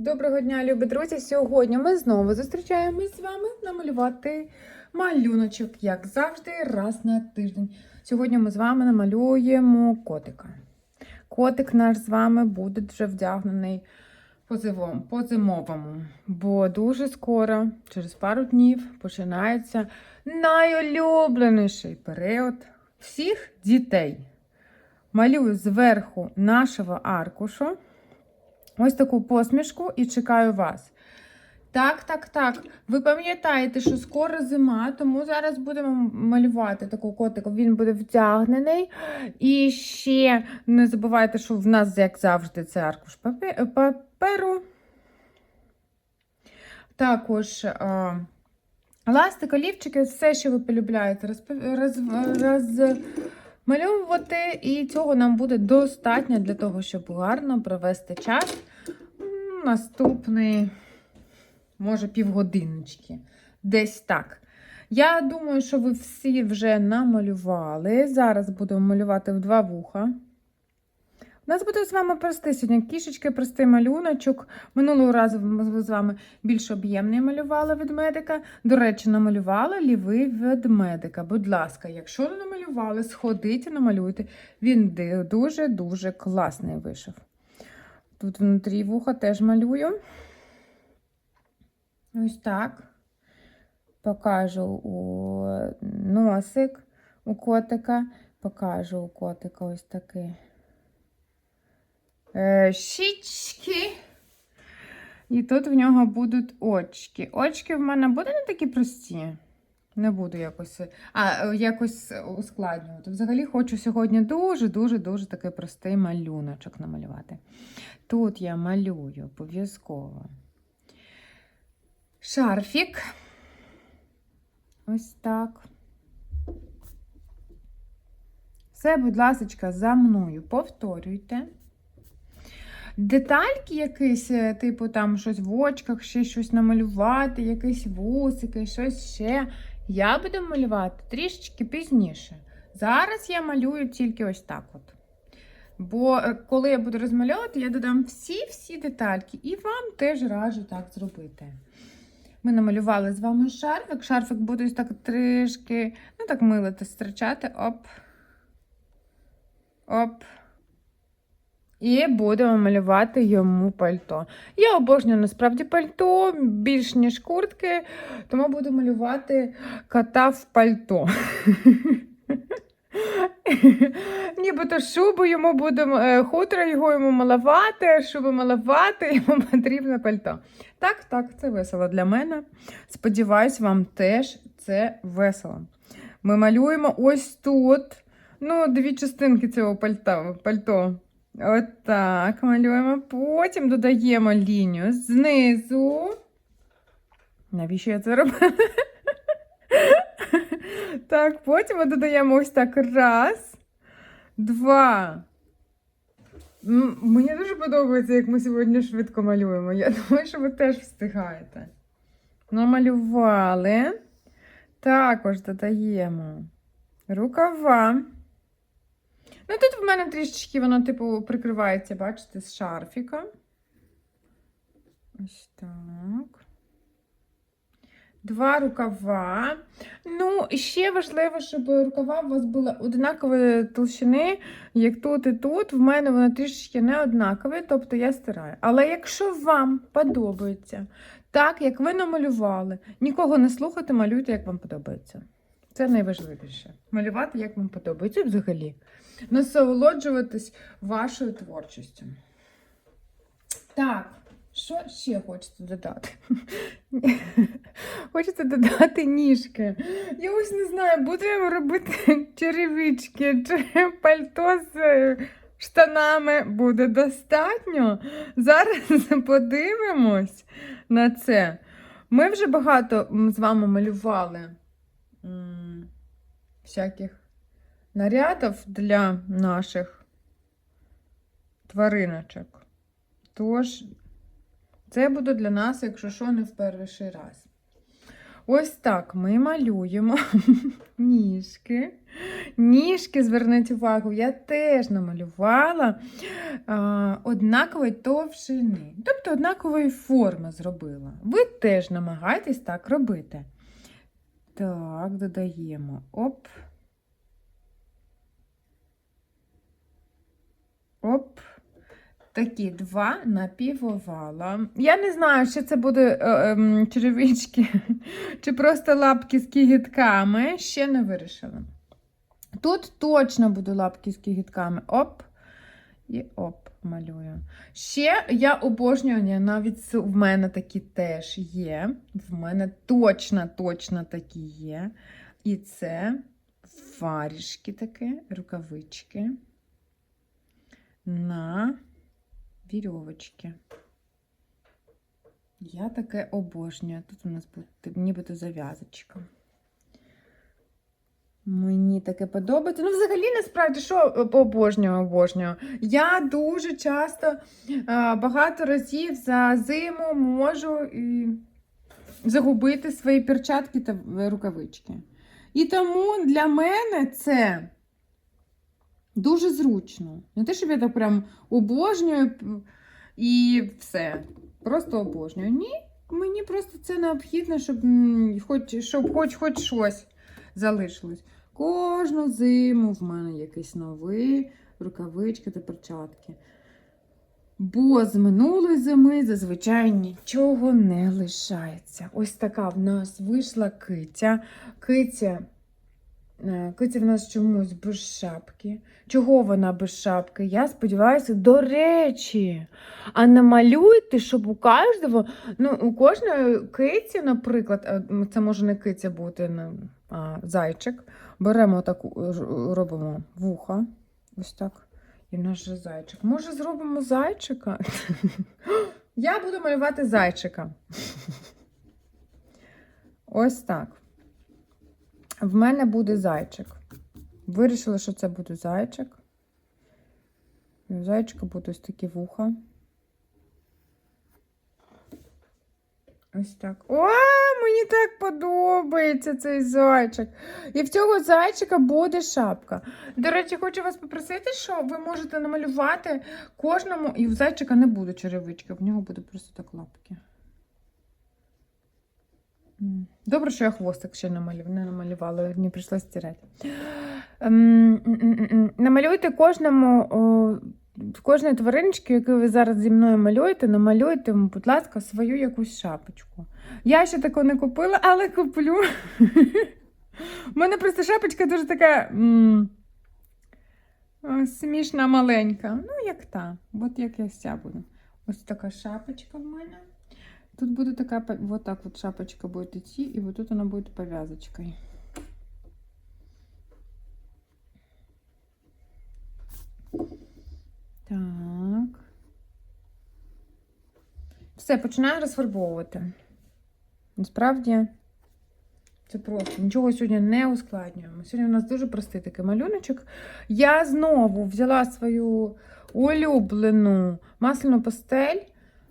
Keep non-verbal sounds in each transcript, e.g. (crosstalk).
Доброго дня, любі друзі! Сьогодні ми знову зустрічаємось з вами намалювати малюночок, як завжди, раз на тиждень. Сьогодні ми з вами намалюємо котика. Котик наш з вами буде вже вдягнений по зимовому, бо дуже скоро, через пару днів, починається найулюбленіший період всіх дітей. Малюю зверху нашого аркушу ось таку посмішку і чекаю вас. Так, так, так. Ви пам'ятаєте, що скоро зима, тому зараз будемо малювати таку котику. Він буде вдягнений. І ще не забувайте, що в нас, як завжди, це аркуш паперу. Також а, ластик, олівчики, все, що ви полюбляєте, розпо- роз, розмальовувати. І цього нам буде достатньо для того, щоб гарно провести час. Наступний, може, півгодиночки. Десь так. Я думаю, що ви всі вже намалювали. Зараз будемо малювати в два вуха. У нас буде з вами простий сьогодні кішечки, простий малюночок. Минулого разу ми з вами більш об'ємний малювали ведмедика. До речі, намалювала лівий ведмедика. Будь ласка, якщо не намалювали, сходіть і намалюйте. Він дуже-дуже класний вийшов. Тут внутрі вуха теж малюю. Ось так. Покажу у носик у котика. Покажу у котика ось такий. Е, щічки. І тут в нього будуть очки. Очки в мене будуть не такі прості. Не буду якось, а, е, якось ускладнювати. Взагалі хочу сьогодні дуже-дуже-дуже такий простий малюночок намалювати. Тут я малюю обов'язково шарфік. Ось так. Все, будь ласка, за мною повторюйте. Детальки якісь, е, типу там щось в очках, ще щось намалювати, якісь вусики, щось ще. Я буду малювати трішечки пізніше. Зараз я малюю тільки ось так от. Бо е, коли я буду розмальовувати, я додам всі-всі детальки, і вам теж раджу так зробити. Ми намалювали з вами шарфик. Шарфик буде ось так трішки, ну так милити, стричати. Оп. Оп. І будемо малювати йому пальто. Я обожнюю насправді пальто більш ніж куртки, тому буду малювати кота в пальто. (laughs) Нібито шубу йому будемо, е, хутро його йому малувати, шубу малувати, (laughs) йому потрібно пальто. Так, так, це весело для мене. Сподіваюсь, вам теж це весело. Ми малюємо ось тут. Ну, дві частинки цього пальто. Отак малюємо. Потім додаємо лінію знизу. Навіщо я це робила? Так, потім ми додаємо ось так. Раз, два. Мені дуже подобається, як ми сьогодні швидко малюємо. Я (laughs) думаю, що ви теж встигаєте. Намалювали. Також додаємо рукава. Ну, тут в мене трішечки воно, типу, прикривається, бачите, з шарфіка. Ось так. Два рукава. Ну, ще важливо, щоб рукава у вас були однакової толщини, як тут і тут. В мене вони трішечки не однакові, тобто я стираю. Але якщо вам подобається так, як ви намалювали, нікого не слухайте, малюйте, як вам подобається. Це найважливіше. Малювати, як вам подобається взагалі. Насолоджуватись вашою творчістю. Так, що ще хочеться додати? Хочеться додати ніжки. Я ось не знаю, будемо робити черевички чи пальто з е, штанами буде достатньо. Зараз подивимось на це. Ми вже багато з вами малювали всяких нарядів для наших твариночок. Тож, це буде для нас, якщо що, не в перший раз. Ось так ми малюємо (laughs) ніжки. Ніжки, зверніть увагу, я теж намалювала а, однакової товщини, тобто однакової форми зробила. Ви теж намагайтесь так робити. Так, додаємо. Оп. Оп. Такі два напівовала. Я не знаю, чи це буде е, ем, черевички, (laughs) чи просто лапки з кігітками. Ще не вирішила. Тут точно будуть лапки з кігітками. Оп. І оп, малюю. Ще я обожнюю, навіть в мене такі теж є. В мене точно, точно такі є. І це варішки такі, рукавички на вірьовочки. Я таке обожнюю. Тут у нас буде нібито зав'язочка. Мені таке подобається. Ну, взагалі, насправді, що обожнюю, обожнюю. Я дуже часто, багато разів за зиму можу і загубити свої перчатки та е, рукавички. І тому для мене це дуже зручно. Не те, щоб я так прям обожнюю і все. Просто обожнюю. Ні, мені просто це необхідно, щоб хоч, щоб хоч, хоч щось залишилось. Кожну зиму в мене якісь нові рукавички та перчатки. Бо з минулої зими зазвичай нічого не лишається. Ось така в нас вийшла киця. Киця, киця в нас чомусь без шапки. Чого вона без шапки? Я сподіваюся, до речі. А намалюйте, щоб у кожного, ну, у кожної киці, наприклад, е, це може не киця бути, а, зайчик. Беремо таку, робимо вуха. Ось так. І в нас же зайчик. Може, зробимо зайчика? (gasps) Я буду малювати зайчика. (laughs) Ось так. В мене буде зайчик. Вирішила, що це буде зайчик. У зайчика будуть ось такі вуха. Ось так. О, мені так подобається цей зайчик. І в цього зайчика буде шапка. До речі, хочу вас попросити, що ви можете намалювати кожному, і у зайчика не буде черевички, в нього буде просто так лапки. Добре, що я хвостик ще не намалювала, мені прийшлося стирати. Ем. Намалюйте кожному, кожної твариночки, яку ви зараз зі мною малюєте, намалюйте, будь ласка, свою якусь шапочку. Я ще таку не купила, але куплю. У мене просто шапочка дуже така смішна маленька. Ну, як та. От як я ця буду. Ось така шапочка в мене. Тут буде така, по- вот так вот шапочка будет идти, и вот тут она будет повязочкой. Так. Все, починаю розфарбовувати. Насправді, це просто нічого сьогодні не ускладнюємо. Сьогодні у нас дуже простий такий малюночок. Я знову взяла свою улюблену масляну пастель,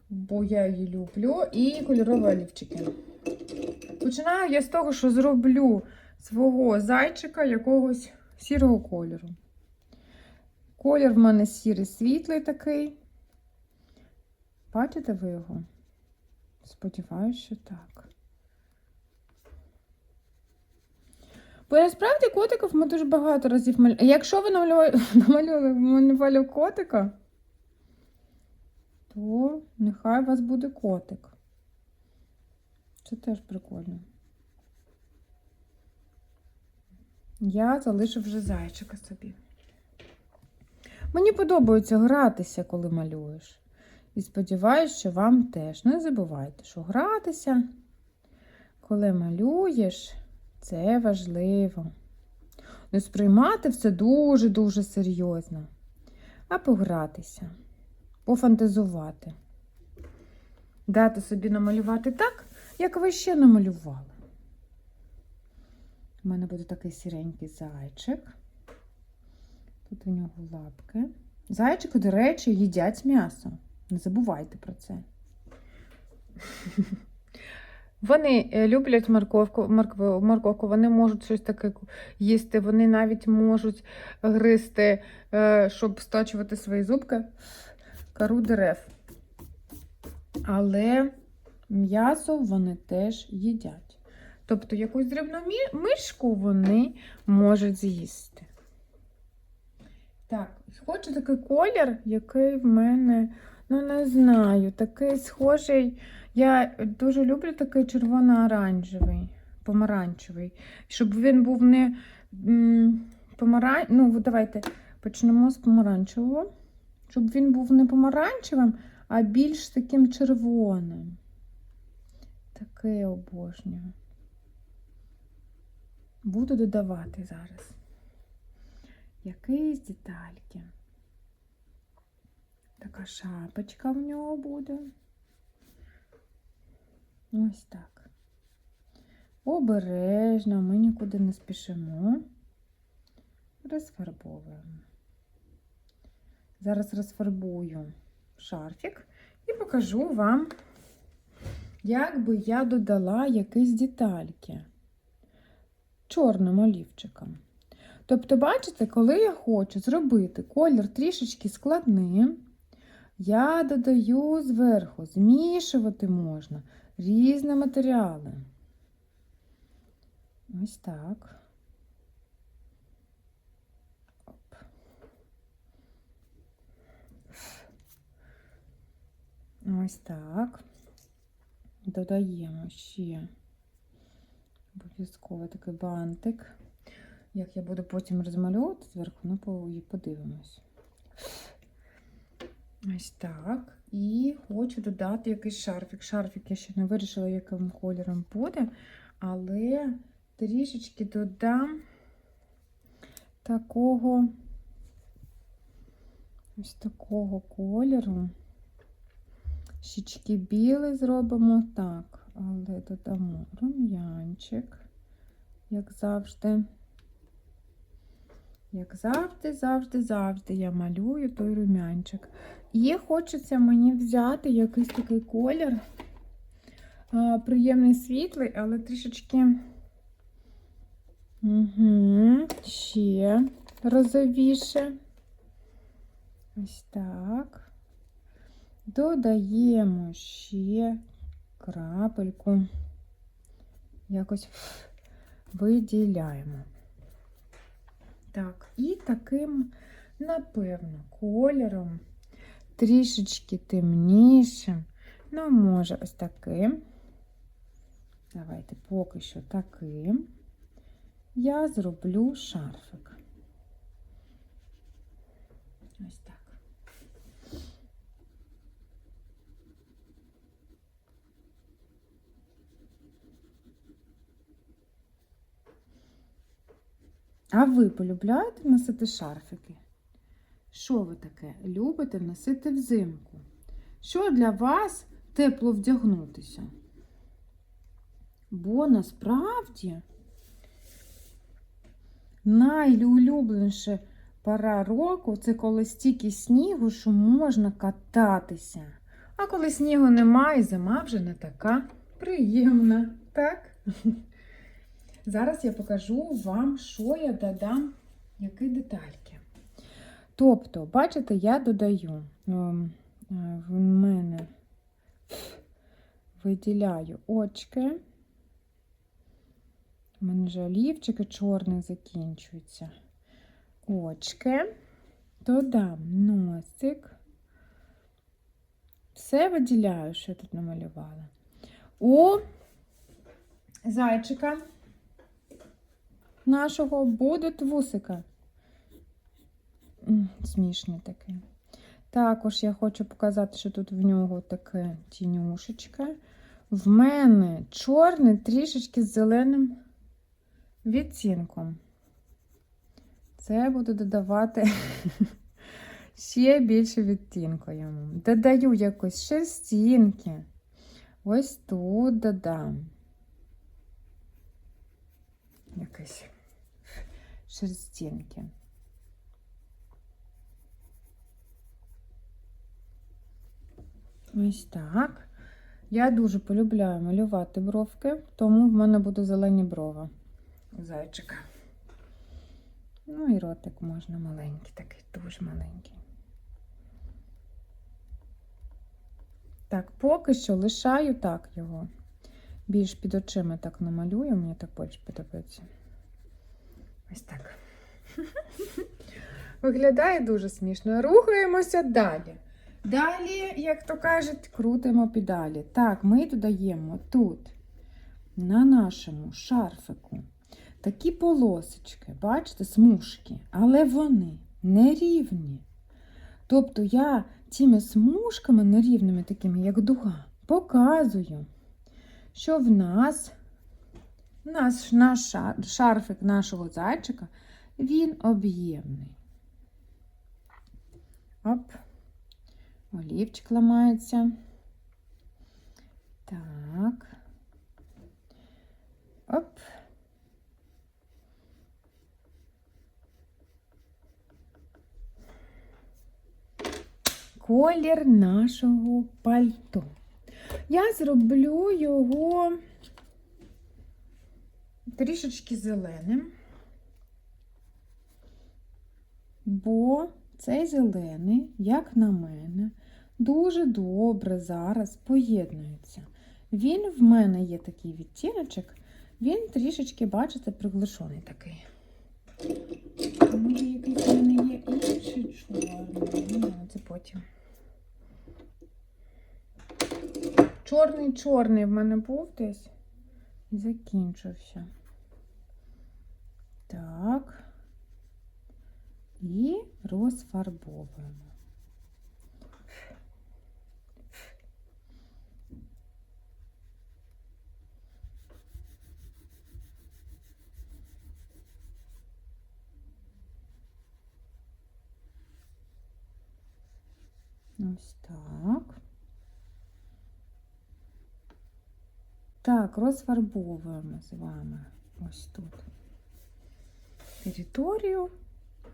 бо я її люблю, і кольорові олівчики. Починаю я з того, що зроблю свого зайчика якогось сірого кольору. Колір в мене сірий світлий такий. Бачите ви його? Сподіваюсь, що так. Бо насправді котиків ми дуже багато разів малюємо. Якщо ви намалювали, (laughs) намалювали, малювали котика, то нехай у вас буде котик. Це теж прикольно. Я залишив вже зайчика собі. Мені подобається гратися, коли малюєш. І сподіваюся, що вам теж. Не забувайте, що гратися, коли малюєш, це важливо. Не сприймати все дуже-дуже серйозно, а погратися, пофантазувати. Дати собі намалювати так, як ви ще намалювали. У мене буде такий сіренький зайчик. Тут у нього лапки. Зайчики, до речі, їдять м'ясо. Не забувайте про це. Вони е, люблять морковку, моркву, морковку, вони можуть щось таке їсти, вони навіть можуть гризти, е, щоб сточувати свої зубки, кору дерев. Але м'ясо вони теж їдять. Тобто якусь дрібну мишку вони можуть з'їсти. Так, хочу такий колір, який в мене, ну не знаю, такий схожий. Я дуже люблю такий червоно-оранжевий, помаранчевий. Щоб він був не м, помаран... Ну, давайте почнемо з помаранчевого. Щоб він був не помаранчевим, а більш таким червоним. Таке обожнюю. Буду додавати зараз. Якісь детальки. Така шапочка в нього буде. Ось так. Обережно, ми нікуди не спішимо. Розфарбовуємо. Зараз розфарбую шарфік і покажу вам, як би я додала якісь детальки чорним олівчиком. Тобто, бачите, коли я хочу зробити колір трішечки складним, я додаю зверху, змішувати можна різні матеріали. Ось так. Оп. Ось так. Додаємо ще обов'язково такий бантик. Як я буду потім розмальовувати зверху, ну подивимось. Ось так. І хочу додати якийсь шарфік. Шарфік я ще не вирішила, яким кольором буде, але трішечки додам такого ось такого кольору. Щічки білий зробимо так, але додамо рум'янчик, як завжди. Як завжди, завжди, завжди я малюю той рум'янчик. І хочеться мені взяти якийсь такий колір. Приємний світлий, але трішечки угу. ще розовіше. Ось так. Додаємо ще крапельку. Якось виділяємо. Так, і таким, напевно, кольором, трішечки темнішим. Ну, може, ось таким. Давайте поки що таким. Я зроблю шарфик. Ось так. А ви полюбляєте носити шарфики? Що ви таке любите носити взимку? Що для вас тепло вдягнутися? Бо насправді найулюбленіша пора року це коли стільки снігу, що можна кататися. А коли снігу немає, зима вже не така приємна, так? Зараз я покажу вам, що я додам, які детальки. Тобто, бачите, я додаю, ем, е, в мене виділяю очки. У мене вже олівчики чорний закінчуються. Очки, додам носик. Все виділяю, що я тут намалювала. У зайчика нашого будуть вусика. М, Смішний такий. Також я хочу показати, що тут в нього таке тінюшечка. В мене чорний трішечки з зеленим відтінком. Це буду додавати (laughs) ще більше відтінку йому. Додаю якось шерстінки. Ось тут додам. Якось шерстінки. Ось так. Я дуже полюбляю малювати бровки, тому в мене буде зелені брова. Зайчика. Ну і ротик можна маленький, такий дуже маленький. Так, поки що лишаю так його. Більш під очима так намалюю, мені так більше подобається. Ось так. (laughs) Виглядає дуже смішно. Рухаємося далі. Далі, як то кажуть, крутимо педалі. Так, ми додаємо тут, на нашому шарфику, такі полосочки, бачите, смужки, але вони нерівні. Тобто я цими смужками нерівними, такими, як дуга, показую, що в нас, наш, наш шар- шарфик нашого зайчика, він об'ємний. Оп. Олівчик ламається. Так. Оп. Колір нашого пальто. Я зроблю його трішечки зеленим, бо цей зелений, як на мене, дуже добре зараз поєднується. Він в мене є такий відтіночок, він трішечки, бачите, приглушений такий. Може, якийсь в мене є інший чорний. Ну, це потім. Чорний-чорний в мене був десь і закінчився. Так. І розфарбовуємо. Ось так. Так, розфарбовуємо з вами ось тут Територію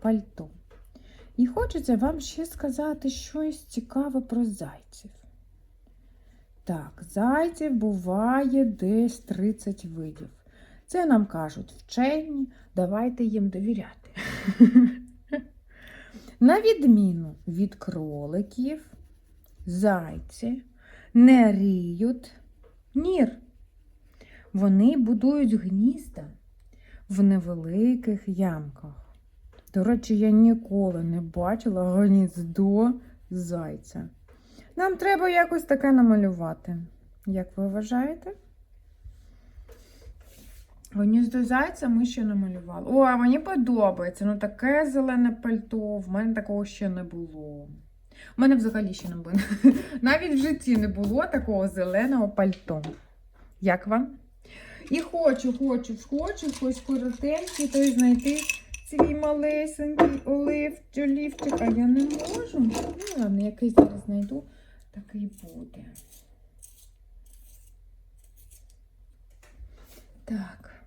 пальто. І хочеться вам ще сказати щось цікаве про зайців. Так, зайців буває десь 30 видів. Це нам кажуть вчені, давайте їм довіряти. (laughs) На відміну від кроликів, зайці не ріють нір. Вони будують гнізда в невеликих ямках. До речі, я ніколи не бачила гніздо зайця. Нам треба якось таке намалювати. Як ви вважаєте? Гніздо зайця ми ще намалювали. О, а мені подобається. Ну таке зелене пальто. В мене такого ще не було. У мене взагалі ще не було. (laughs) Навіть в житті не було такого зеленого пальто. Як вам? І хочу, хочу, хочу щось коротеньке, то й знайти свій малесенький олив, олівчик, а я не можу. Ну, ладно, якийсь зараз знайду, такий буде. Так,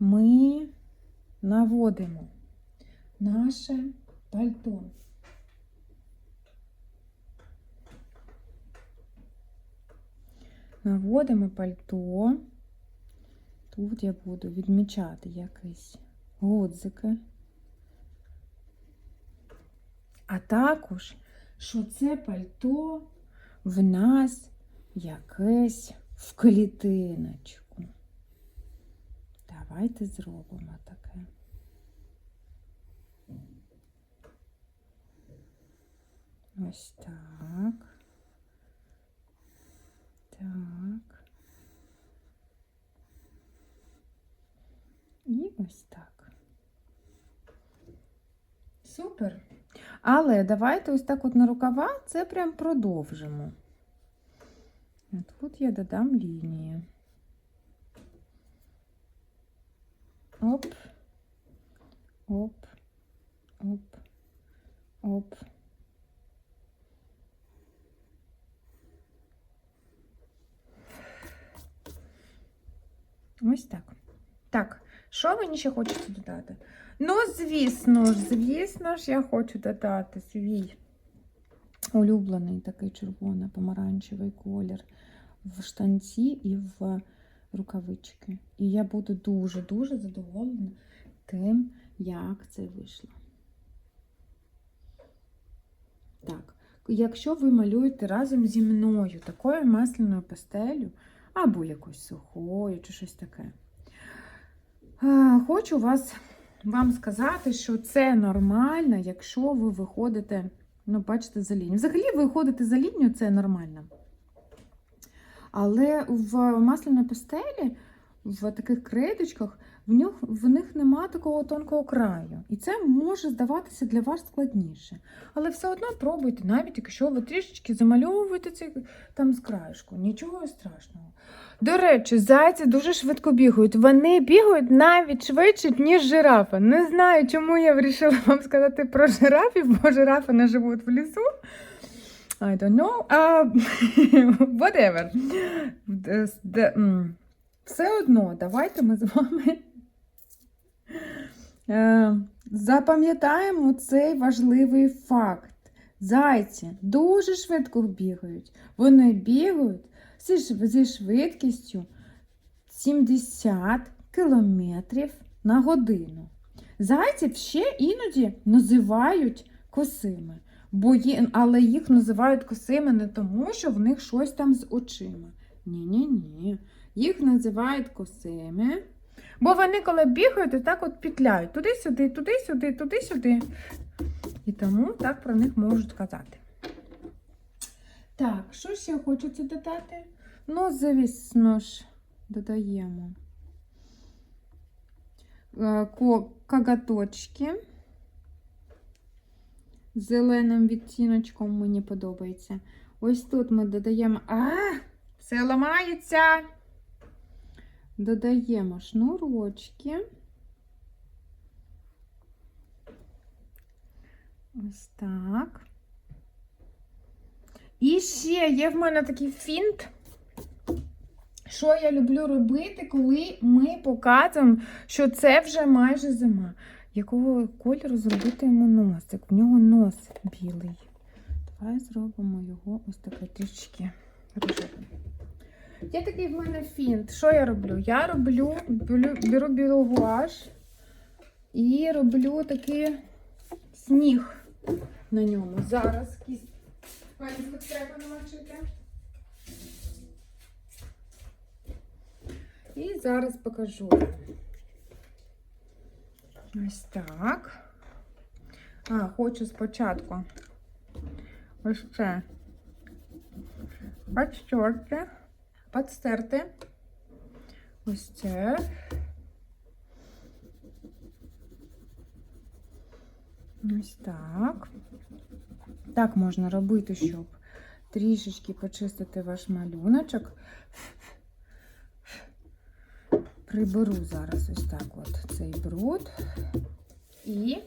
ми наводимо наше пальто. Наводимо пальто. Тут я буду відмічати якісь годзики. А також, що це пальто в нас якесь в клітиночку. Давайте зробимо таке. Ось так. Так. І ось так. Супер. Але давайте ось так от на рукава це прям продовжимо. Тут я додам лінії. Оп, оп, оп, оп. Ось так. Так, що мені ще хочеться додати? Ну, звісно ж, звісно ж, я хочу додати свій улюблений такий червоно-помаранчевий колір в штанці і в рукавички. І я буду дуже-дуже задоволена тим, як це вийшло. Так, якщо ви малюєте разом зі мною такою масляною пастелю, або якось сухою, чи щось таке, хочу вас, вам сказати, що це нормально, якщо ви виходите, ну, бачите, за лінію. Взагалі, виходите за лінію, це нормально. Але в масляної пастелі, в таких крейдочках, в них, в них нема такого тонкого краю. І це може здаватися для вас складніше. Але все одно пробуйте, навіть якщо ви трішечки замальовуєте це там з краєшку. Нічого страшного. До речі, зайці дуже швидко бігають. Вони бігають навіть швидше, ніж жирафа. Не знаю, чому я вирішила вам сказати про жирафів, бо жирафи не живуть в лісу. I don't know. Uh, (laughs) whatever. Все одно, давайте ми з вами запам'ятаємо цей важливий факт. Зайці дуже швидко бігають. Вони бігають зі, швидкістю 70 км на годину. Зайців ще іноді називають косими. Бо є, але їх називають косими не тому, що в них щось там з очима. Ні-ні-ні. Їх називають косими. Бо вони, коли бігають, то так от петляють туди-сюди, туди-сюди, туди-сюди. І тому так про них можуть казати. Так, що ще хочеться додати? Ну, звісно ж, додаємо е, кагаточки. Зеленим відтіночком мені подобається. Ось тут ми додаємо. А! Все ламається. Додаємо шнурочки. Ось так. І ще є в мене такий фінт. Що я люблю робити, коли ми показуємо, що це вже майже зима. Якого кольору зробити йому носик? В нього нос білий. Давай зробимо його ось таке трішки рожевим. Є такий в мене фінт. Що я роблю? Я роблю, беру, білу гуаш і роблю такий сніг на ньому. Зараз кість пензлик треба намочити. І зараз покажу. Ось так. А, хочу спочатку ось це підстерти, підстерти. Ось це. Ось так. Так можна робити, щоб трішечки почистити ваш малюночок. Приберу зараз ось так от цей бруд. І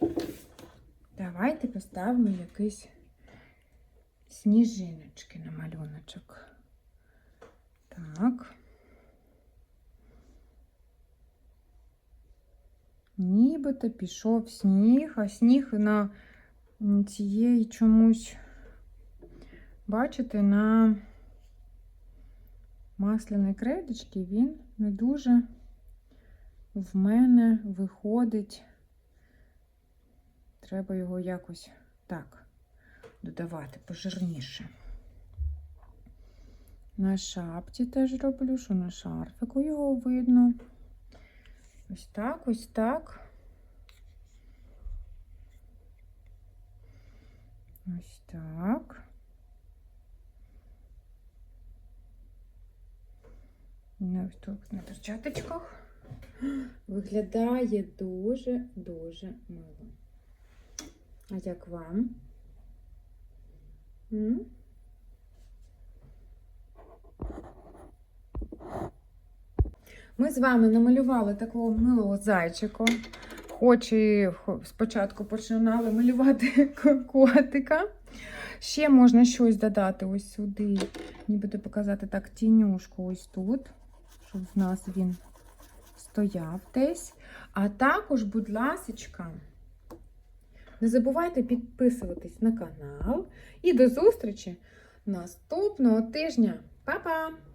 давайте поставимо якісь сніжиночки на малюночок. Так. Нібито пішов сніг, а сніг на цієї чомусь, бачите, на масляної кредочки він не дуже в мене виходить. Треба його якось так додавати пожирніше. На шапці теж роблю, що на шарфику його видно. Ось так, ось так. Ось так. Тут на перчаточках. Виглядає дуже-дуже мило. А як вам? М? Ми з вами намалювали такого милого зайчика. Хоч і спочатку починали малювати (laughs) котика. Ще можна щось додати ось сюди, нібито показати так тінюшку ось тут, щоб в нас він стояв десь. А також, будь ласочка, не забувайте підписуватись на канал. І до зустрічі наступного тижня. Па-па!